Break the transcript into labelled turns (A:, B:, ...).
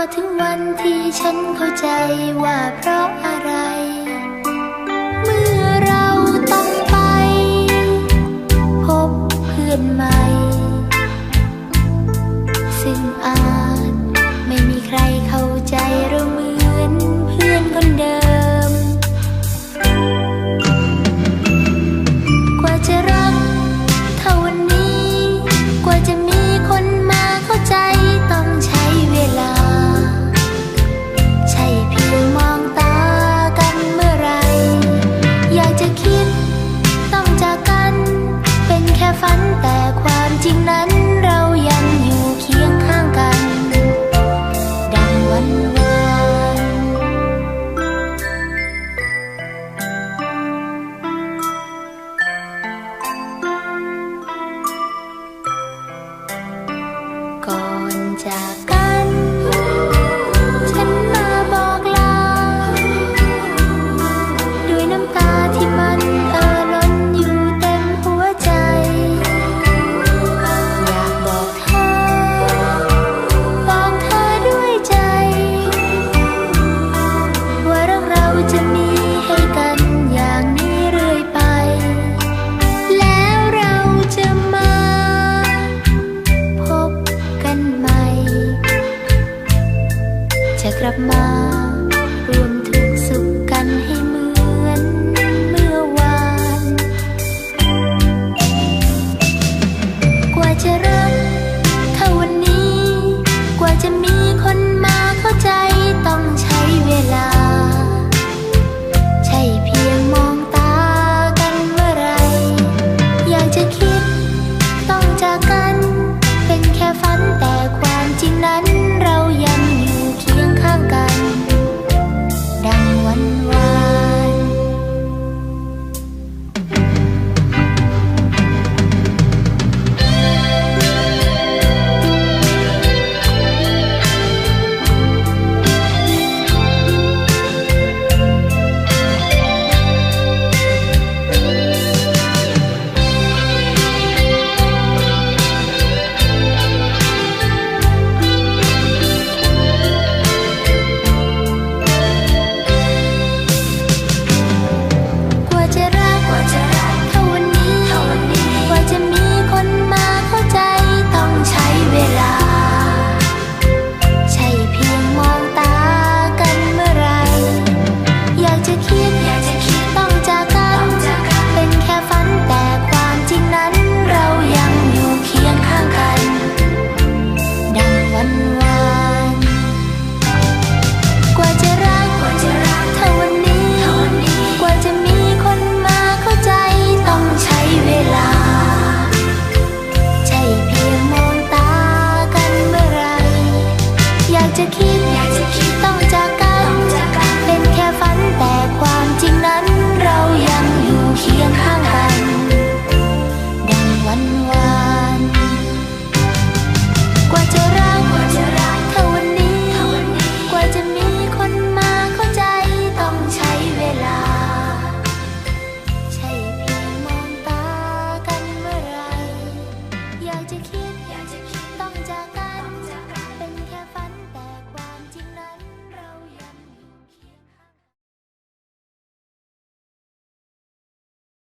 A: ก็ถึงวันที่ฉันเข้าใจว่าเพราะ 건자가. จะกลับมารวม 关着